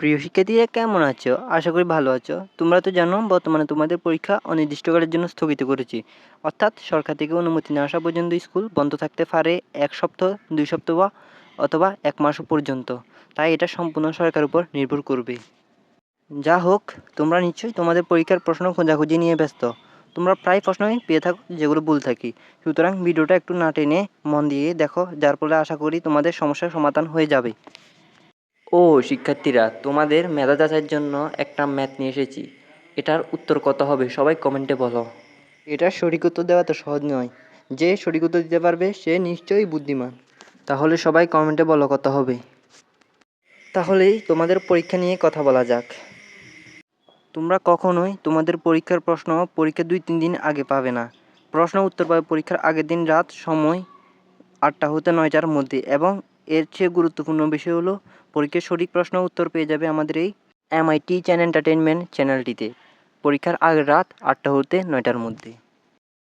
প্রিয় শিক্ষার্থীরা, কেমন আছো? আশা করি ভালো আছো। তোমরা তো জানো, বর্তমানে তোমাদের পরীক্ষা অনির্দিষ্টকালের জন্য স্থগিত করেছি। অর্থাৎ সরকার থেকে অনুমতি না আসা পর্যন্ত স্কুল বন্ধ থাকতে পারে এক সপ্তাহ, দুই সপ্তাহ বা অথবা এক মাস পর্যন্ত। তাই এটা সম্পূর্ণ সরকারের উপর নির্ভর করবে। যা হোক, তোমরা নিশ্চয়ই তোমাদের পরীক্ষার প্রশ্ন খোঁজাখুঁজি নিয়ে ব্যস্ত। তোমরা প্রায় প্রশ্নই পেয়ে থাকো, যেগুলো ভুল থাকি। সুতরাং ভিডিওটা একটু না টেনে মন দিয়ে দেখো, যার ফলে আশা করি তোমাদের সমস্যার সমাধান হয়ে যাবে। ও শিক্ষার্থীরা, তোমাদের মেধা যাচাইয়ের জন্য একটা ম্যাথ নিয়ে এসেছি। এটার উত্তর কত হবে সবাই কমেন্টে বলো। এটার সঠিক উত্তর দেওয়া তো সহজ নয়। যে সঠিক উত্তর দিতে পারবে, সে নিশ্চয়ই বুদ্ধিমান। তাহলে সবাই কমেন্টে বলো কত হবে। তাহলেই তোমাদের পরীক্ষা নিয়ে কথা বলা যাক। তোমরা কখনোই তোমাদের পরীক্ষার প্রশ্ন পরীক্ষা দুই তিন দিন আগে পাবে না। প্রশ্ন উত্তর পাবে পরীক্ষার আগের দিন রাত সময় আটটা হতে নয়টার মধ্যে এবং এর চেয়ে গুরুত্বপূর্ণ বিষয় হলো পরীক্ষার সঠিক প্রশ্ন উত্তর পেয়ে যাবে আমাদের এই এমআইটি চ্যান এন্টারটেনমেন্ট চ্যানেলটিতে পরীক্ষার আগের রাত আটটা হতে নয়টার মধ্যে।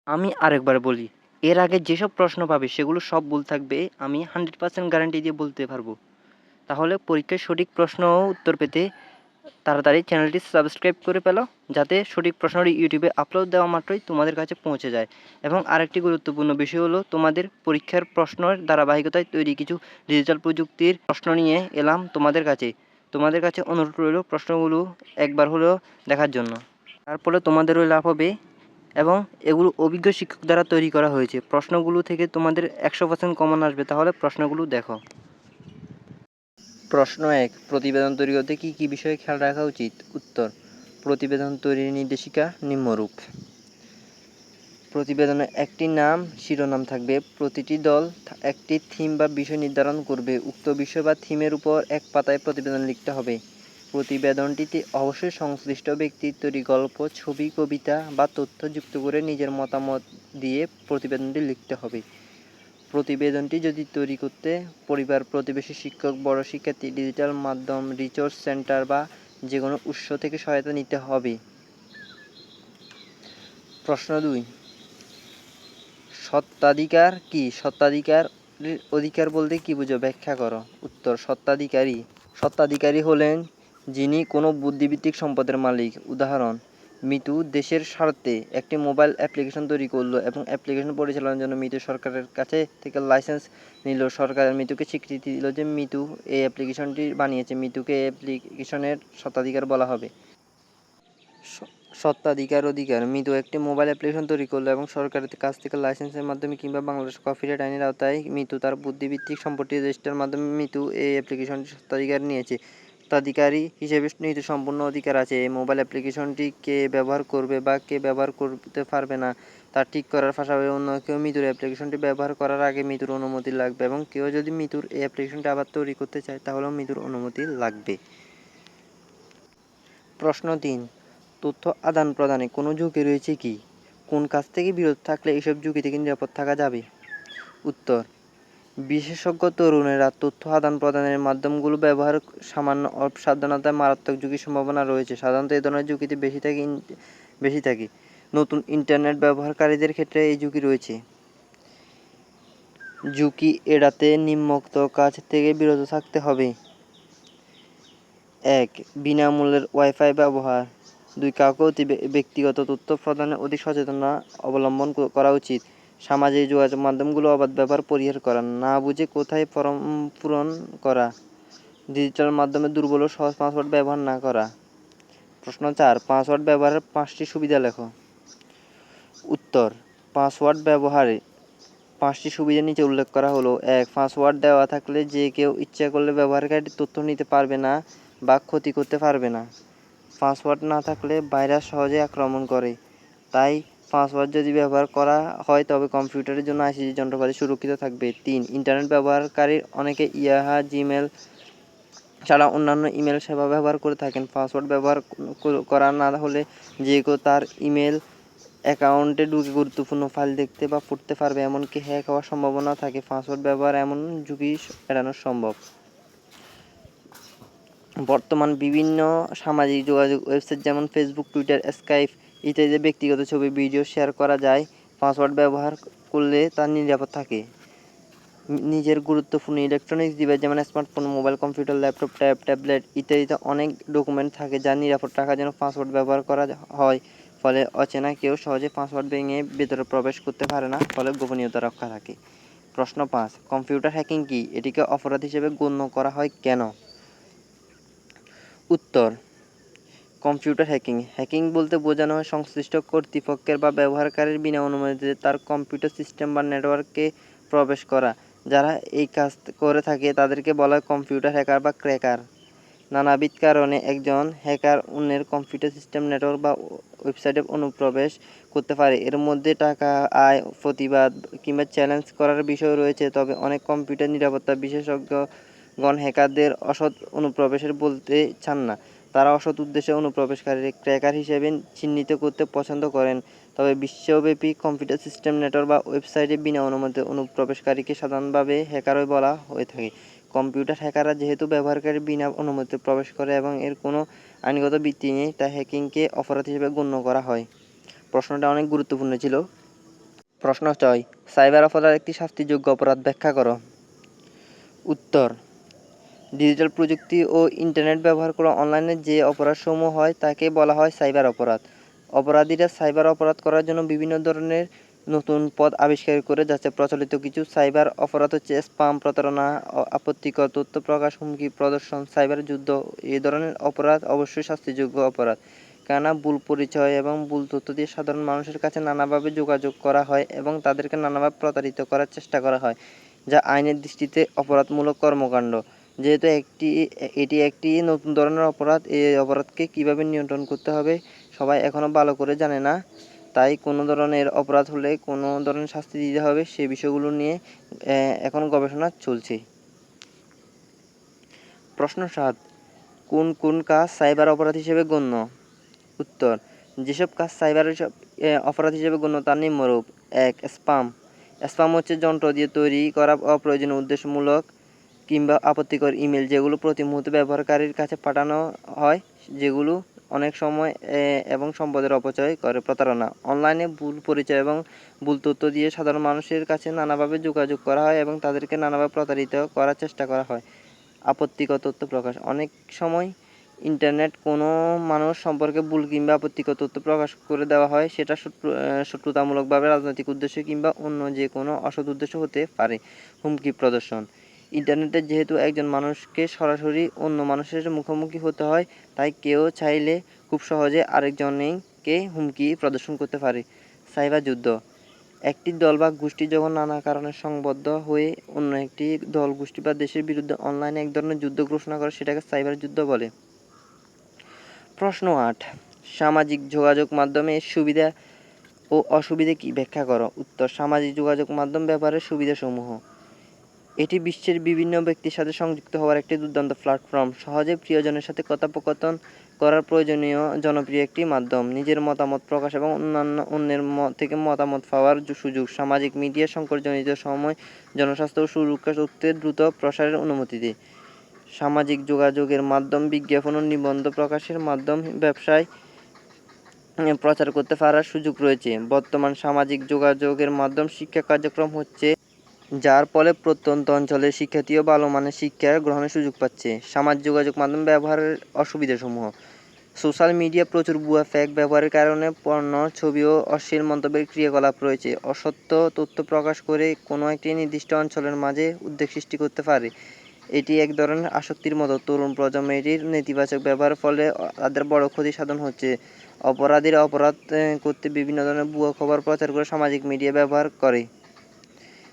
আমি আরেকবার বলি, এর আগে যেসব প্রশ্ন পাবে সেগুলো সব ভুল থাকবে, আমি হান্ড্রেড পার্সেন্ট গ্যারান্টি দিয়ে বলতে পারব। তাহলে পরীক্ষার সঠিক প্রশ্ন উত্তর পেতে তাড়াতাড়ি চ্যানেলটি সাবস্ক্রাইব করে পেল যাতে সঠিক প্রশ্নটি ইউটিউবে আপলোড দেওয়া মাত্রই তোমাদের কাছে পৌঁছে যায়। এবং আরেকটি গুরুত্বপূর্ণ বিষয় হলো, তোমাদের পরীক্ষার প্রশ্নের ধারাবাহিকতায় তৈরি কিছু ডিজিটাল প্রযুক্তির প্রশ্ন নিয়ে এলাম তোমাদের কাছে। তোমাদের কাছে অনুরোধ রইল প্রশ্নগুলো একবার হলেও দেখার জন্য। তার ফলে তোমাদেরও লাভ হবে এবং এগুলো অভিজ্ঞ শিক্ষক দ্বারা তৈরি করা হয়েছে। প্রশ্নগুলো থেকে তোমাদের একশো পার্সেন্ট কমন আসবে। তাহলে প্রশ্নগুলো দেখো। প্রশ্ন এক, প্রতিবেদন তৈরি করতে কী কী বিষয়ে খেয়াল রাখা উচিত? উত্তর, প্রতিবেদন তৈরির নির্দেশিকা নিম্নরূপ। প্রতিবেদনে একটি নাম, শিরোনাম থাকবে, প্রতিটি দল একটি থিম বা বিষয় নির্ধারণ করবে, উক্ত বিষয় বা থিমের উপর এক পাতায় প্রতিবেদন লিখতে হবে। প্রতিবেদনটিতে অবশ্যই সংশ্লিষ্ট ব্যক্তির তৈরি গল্প ছবি, কবিতা বা তথ্য যুক্ত করে নিজের মতামত দিয়ে প্রতিবেদনটি লিখতে হবে। প্রতিবেদনটি যদি তৈরি করতে পরিবার, প্রতিবেশী শিক্ষক, বড় শিক্ষার্থী ডিজিটাল মাধ্যম রিসোর্স সেন্টার বা যে কোনো উৎস থেকে সহায়তা নিতে হবে। প্রশ্ন দুই, সত্ত্বাধিকার কি? সত্ত্বাধিকার, অধিকার বলতে কি বুঝো? ব্যাখ্যা করো। উত্তর, সত্ত্বাধিকারী। সত্ত্বাধিকারী হলেন যিনি কোনো বুদ্ধিভিত্তিক সম্পদের মালিক। উদাহরণ মিতু দেশের স্বার্থে একটি মোবাইল অ্যাপ্লিকেশন তৈরি করল এবং অ্যাপ্লিকেশন পরিচালনার জন্য মিতু সরকারের কাছে থেকে লাইসেন্স নিল। সরকার মিতুকে স্বীকৃতি দিল যে মিতু এই অ্যাপ্লিকেশনটি বানিয়েছে। মিতুকে অ্যাপ্লিকেশনের স্বত্বাধিকার বলা হবে। স্বত্বাধিকার অধিকার। মিতু একটি মোবাইল অ্যাপ্লিকেশন তৈরি করল এবং সরকারের কাছ থেকে লাইসেন্সের মাধ্যমে কিংবা বাংলাদেশ কপিরাইট আইনের আওতায় মিতু তার বুদ্ধিভিত্তিক সম্পত্তি রেজিস্টার মাধ্যমে মিতু এই অ্যাপ্লিকেশনটি স্বত্বাধিকার নিয়েছে। স্বত্বাধিকারী হিসেবে নিতু সম্পূর্ণ অধিকার আছে। এই মোবাইল অ্যাপ্লিকেশনটি কে ব্যবহার করবে বা কে ব্যবহার করতে পারবে না, তা ঠিক করার পাশাপাশি অন্য কেউ মিতুর অ্যাপ্লিকেশনটি ব্যবহার করার আগে মিতুর অনুমতি লাগবে এবং কেউ যদি মিতুর এই অ্যাপ্লিকেশনটি আবার তৈরি করতে চায়, তাহলেও মিতুর অনুমতি লাগবে। প্রশ্ন তিন, তথ্য আদান প্রদানে কোনো ঝুঁকি রয়েছে কি? কোন কাজ থেকে বিরত থাকলে এসব ঝুঁকি থেকে নিরাপদ থাকা যাবে? উত্তর বিশেষজ্ঞ তরুণেরা তথ্য আদান প্রদানের মাধ্যমগুলো ব্যবহার সামান্য অসাবধানতায় মারাত্মক ঝুঁকির সম্ভাবনা রয়েছে। সাধারণত এই ধরনের ঝুঁকিতে বেশি থাকে বেশি থাকে। নতুন ইন্টারনেট ব্যবহারকারীদের ক্ষেত্রে এই ঝুঁকি রয়েছে। ঝুঁকি এড়াতে নিম্নোক্ত কাজ থেকে বিরত থাকতে হবে। এক, বিনামূল্যের ওয়াইফাই ব্যবহার। দুই, কাউকে অতি ব্যক্তিগত তথ্য প্রদানে অধিক সচেতনতা অবলম্বন করা উচিত। সামাজিক যোগাযোগ মাধ্যমগুলো অবাধ ব্যবহার পরিহার করা, না বুঝে কোথায় ফর্ম পূরণ করা ডিজিটাল মাধ্যমে দুর্বল ও সহজ পাসওয়ার্ড ব্যবহার না করা। প্রশ্ন চার পাসওয়ার্ড ব্যবহারের পাঁচটি সুবিধা লেখো। উত্তর পাসওয়ার্ড ব্যবহারে পাঁচটি সুবিধা নিচে উল্লেখ করা হলো। এক পাসওয়ার্ড দেওয়া থাকলে যে কেউ ইচ্ছা করলে ব্যবহারকারীর তথ্য নিতে পারবে না বা ক্ষতি করতে পারবে না। পাসওয়ার্ড না থাকলে ভাইরাস সহজে আক্রমণ করে। তাই পাসওয়ার্ড যদি ব্যবহার করা হয়, তবে কম্পিউটারের জন্য আইসিজি যন্ত্রপাতি সুরক্ষিত থাকবে। তিন, ইন্টারনেট ব্যবহারকারীর অনেকে ইয়াহা জিমেল ছাড়া অন্যান্য ইমেল সেবা ব্যবহার করে থাকেন। পাসওয়ার্ড ব্যবহার করা না হলে যে কেউ তার ইমেল অ্যাকাউন্টে ঢুকে গুরুত্বপূর্ণ ফাইল দেখতে বা পড়তে পারবে, এমনকি হ্যাক হওয়ার সম্ভাবনা থাকে। পাসওয়ার্ড ব্যবহার এমন ঝুঁকি এড়ানো সম্ভব। বর্তমান বিভিন্ন সামাজিক যোগাযোগ ওয়েবসাইট যেমন ফেসবুক টুইটার স্কাইপ ইত্যাদি ব্যক্তিগত ছবি, ভিডিও শেয়ার করা যায়, পাসওয়ার্ড ব্যবহার করলে তা নিরাপদ থাকে। নিজের গুরুত্বপূর্ণ ইলেকট্রনিক্স ডিভাইস যেমন smartphone mobile computer laptop tab tablet ইত্যাদিতে অনেক ডকুমেন্ট থাকে যা নিরাপদ রাখার জন্য পাসওয়ার্ড ব্যবহার করা হয়। ফলে অচেনা কেউ সহজে পাসওয়ার্ড ভেঙে ভেতরে প্রবেশ করতে পারে না, ফলে গোপনীয়তা রক্ষা থাকে। প্রশ্ন পাঁচ কম্পিউটার হ্যাকিং কি? এটিকে অপরাধ হিসেবে গণ্য করা হয় কেন? উত্তর কম্পিউটার হ্যাকিং। হ্যাকিং বলতে বোঝানো হয় সংশ্লিষ্ট কর্তৃপক্ষের বা ব্যবহারকারীর বিনা অনুমতিতে তার কম্পিউটার সিস্টেম বা নেটওয়ার্কে প্রবেশ করা, যারা এই কাজ করে থাকে তাদেরকে বলা হয় কম্পিউটার হ্যাকার বা ক্র্যাকার। নানাবিধ কারণে একজন হ্যাকার অন্যের কম্পিউটার সিস্টেম, নেটওয়ার্ক বা ওয়েবসাইটে অনুপ্রবেশ করতে পারে। এর মধ্যে টাকা, আয়, প্রতিবাদ কিংবা চ্যালেঞ্জ করার বিষয় রয়েছে, তবে অনেক কম্পিউটার নিরাপত্তা বিশেষজ্ঞগণ হ্যাকারদের অসৎ অনুপ্রবেশের বলতে চান না। তারা অসৎ উদ্দেশ্যে অনুপ্রবেশকারী ক্র্যাকার হিসেবে চিহ্নিত করতে পছন্দ করেন। তবে বিশ্বব্যাপী কম্পিউটার সিস্টেম নেটওয়ার্ক বা ওয়েবসাইটে বিনা অনুমতি অনুপ্রবেশকারীকে সাধারণভাবে হ্যাকারই বলা হয়ে থাকে। কম্পিউটার হ্যাকাররা যেহেতু ব্যবহারকারী বিনা অনুমতিতে প্রবেশ করে এবং এর কোনো আইনগত ভিত্তি নেই তাই হ্যাকিংকে অপরাধ হিসেবে গণ্য করা হয়। প্রশ্নটা অনেক গুরুত্বপূর্ণ ছিল। প্রশ্ন ছয়, সাইবার অপরাধ একটি শাস্তিযোগ্য অপরাধ ব্যাখ্যা করো। উত্তর ডিজিটাল প্রযুক্তি ও ইন্টারনেট ব্যবহার করে অনলাইনে যে অপরাধসমূহ হয়, তাকে বলা হয় সাইবার অপরাধ। অপরাধীরা সাইবার অপরাধ করার জন্য বিভিন্ন ধরনের নতুন পদ আবিষ্কার করে যাচ্ছে। প্রচলিত কিছু সাইবার অপরাধ হচ্ছে স্পাম প্রতারণা আপত্তিকর তথ্য প্রকাশ, হুমকি প্রদর্শন, সাইবার যুদ্ধ এই ধরনের অপরাধ অবশ্যই শাস্তিযোগ্য অপরাধ। কেননা ভুল পরিচয় এবং ভুল তথ্য দিয়ে সাধারণ মানুষের কাছে নানাভাবে যোগাযোগ করা হয় এবং তাদেরকে নানাভাবে প্রতারিত করার চেষ্টা করা হয়, যা আইনের দৃষ্টিতে অপরাধমূলক কর্মকাণ্ড। যেহেতু একটি, এটি একটি নতুন ধরনের অপরাধ, এই অপরাধকে কীভাবে নিয়ন্ত্রণ করতে হবে সবাই এখনও ভালো করে জানে না। তাই কোনো ধরনের অপরাধ হলে কোনো ধরনের শাস্তি দিতে হবে সে বিষয়গুলো নিয়ে এখন গবেষণা চলছে। প্রশ্ন সাত, কোন কোন কাজ সাইবার অপরাধ হিসেবে গণ্য? উত্তর, যেসব কাজ সাইবার অপরাধ হিসেবে গণ্য তার নিম্নরূপ। এক স্পাম স্পাম হচ্ছে যন্ত্র দিয়ে তৈরি করা অপ্রয়োজনীয় উদ্দেশ্যমূলক কিংবা আপত্তিকর ইমেল যেগুলো প্রতি মুহূর্তে ব্যবহারকারীর কাছে পাঠানো হয়, যেগুলো অনেক সময় এবং সম্পদের অপচয় করে প্রতারণা। অনলাইনে ভুল পরিচয় এবং ভুল তথ্য দিয়ে সাধারণ মানুষের কাছে নানাভাবে যোগাযোগ করা হয় এবং তাদেরকে নানাভাবে প্রতারিত করার চেষ্টা করা হয়। আপত্তিকর তথ্য প্রকাশ। অনেক সময় ইন্টারনেট কোনো মানুষ সম্পর্কে ভুল কিংবা আপত্তিকর তথ্য প্রকাশ করে দেওয়া হয়, সেটা শত্রুতামূলকভাবে রাজনৈতিক উদ্দেশ্য কিংবা অন্য যে কোনো অসৎ উদ্দেশ্য হতে পারে। হুমকি প্রদর্শন। ইন্টারনেটে যেহেতু একজন মানুষকে সরাসরি অন্য মানুষের মুখোমুখি হতে হয়, তাই কেউ চাইলে খুব সহজে আরেকজনকে হুমকি প্রদর্শন করতে পারে। সাইবার যুদ্ধ। একটি দল বা গোষ্ঠী যখন নানা কারণে সংবদ্ধ হয়ে অন্য একটি দল, গোষ্ঠী বা দেশের বিরুদ্ধে অনলাইনে এক ধরনের যুদ্ধ ঘোষণা করে, সেটাকে সাইবার যুদ্ধ বলে। প্রশ্ন আট। সামাজিক যোগাযোগ মাধ্যমে সুবিধা ও অসুবিধা কি? ব্যাখ্যা করো। উত্তর, সামাজিক যোগাযোগ মাধ্যম ব্যবহারের সুবিধাসমূহ। এটি বিশ্বের বিভিন্ন ব্যক্তির সাথে সংযুক্ত হওয়ার একটি দুর্দান্ত প্ল্যাটফর্ম সহজে প্রিয়জনের সাথে কথোপকথন করার প্রয়োজনীয়, জনপ্রিয় একটি মাধ্যম। নিজের মতামত প্রকাশ এবং অন্যান্য অন্যের থেকে মতামত পাওয়ার সুযোগ। সামাজিক মিডিয়া সংকটজনিত সময় জনস্বাস্থ্য ও সুরক্ষা তথ্যের দ্রুত প্রসারের অনুমতি দেয়। সামাজিক যোগাযোগের মাধ্যম, বিজ্ঞাপন ও নিবন্ধ প্রকাশের মাধ্যম, ব্যবসায় প্রচার করতে পারার সুযোগ রয়েছে। বর্তমান সামাজিক যোগাযোগের মাধ্যম শিক্ষা কার্যক্রম হচ্ছে যার ফলে প্রত্যন্ত অঞ্চলের শিক্ষার্থীও ভালো মানের শিক্ষা গ্রহণের সুযোগ পাচ্ছে। সামাজিক যোগাযোগ মাধ্যম ব্যবহারের অসুবিধাসমূহ। সোশ্যাল মিডিয়া প্রচুর ভুয়া ফ্যাক ব্যবহারের কারণে পণ্য, ছবি ও অশ্লীল মন্তব্যের ক্রিয়াকলাপ রয়েছে। অসত্য তথ্য প্রকাশ করে কোনো একটি নির্দিষ্ট অঞ্চলের মাঝে উদ্বেগ সৃষ্টি করতে পারে। এটি এক ধরনের আসক্তির মতো। তরুণ প্রজন্ম এটির নেতিবাচক ব্যবহারের ফলে তাদের বড় ক্ষতি সাধন হচ্ছে। অপরাধীরা অপরাধ করতে বিভিন্ন ধরনের ভুয়া খবর প্রচার করে সামাজিক মিডিয়া ব্যবহার করে।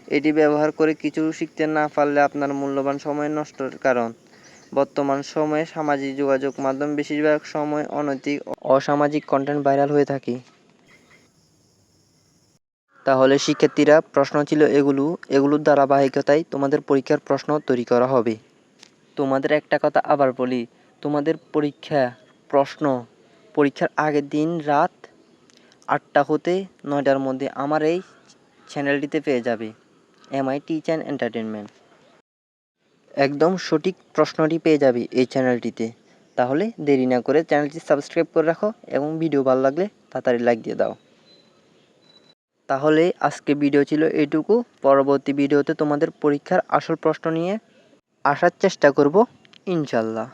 এটি ব্যবহার করে কিছু শিখতে না পারলে আপনার মূল্যবান সময় নষ্টের কারণ। বর্তমান সময়ে সামাজিক যোগাযোগ মাধ্যম বেশিরভাগ সময় অনৈতিক অসামাজিক কন্টেন্ট ভাইরাল হয়ে থাকে। তাহলে শিক্ষার্থীরা প্রশ্ন ছিল এগুলো, এগুলোর ধারাবাহিকতায় তোমাদের পরীক্ষার প্রশ্ন তৈরি করা হবে। তোমাদের একটা কথা আবার বলি, তোমাদের পরীক্ষা প্রশ্ন পরীক্ষার আগের দিন রাত আটটা হতে নয়টার মধ্যে আমার এই চ্যানেলটিতে পেয়ে যাবে। এমআই অ্যান্ড এন্টারটেনমেন্ট একদম সঠিক প্রশ্নটি পেয়ে যাবে এই চ্যানেলটিতে। তাহলে দেরি না করে চ্যানেলটি সাবস্ক্রাইব করে রাখো এবং ভিডিও ভালো লাগলে তাড়াতাড়ি লাইক দিয়ে দাও। তাহলে আজকে ভিডিও ছিল এটুকু। পরবর্তী ভিডিওতে তোমাদের পরীক্ষার আসল প্রশ্ন নিয়ে আসার চেষ্টা করব, ইনশাল্লাহ।